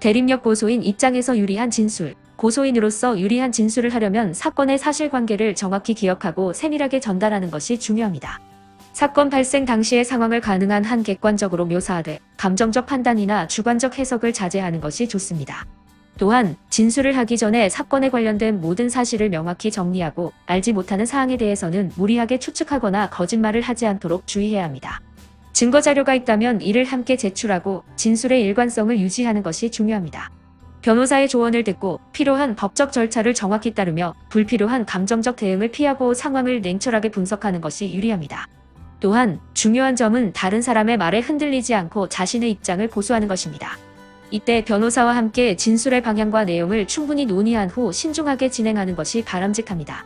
대립력 고소인 입장에서 유리한 진술. 고소인으로서 유리한 진술을 하려면 사건의 사실관계를 정확히 기억하고 세밀하게 전달하는 것이 중요합니다. 사건 발생 당시의 상황을 가능한 한 객관적으로 묘사하되 감정적 판단이나 주관적 해석을 자제하는 것이 좋습니다. 또한 진술을 하기 전에 사건에 관련된 모든 사실을 명확히 정리하고 알지 못하는 사항에 대해서는 무리하게 추측하거나 거짓말을 하지 않도록 주의해야 합니다. 증거 자료가 있다면 이를 함께 제출하고 진술의 일관성을 유지하는 것이 중요합니다. 변호사의 조언을 듣고 필요한 법적 절차를 정확히 따르며 불필요한 감정적 대응을 피하고 상황을 냉철하게 분석하는 것이 유리합니다. 또한 중요한 점은 다른 사람의 말에 흔들리지 않고 자신의 입장을 고수하는 것입니다. 이때 변호사와 함께 진술의 방향과 내용을 충분히 논의한 후 신중하게 진행하는 것이 바람직합니다.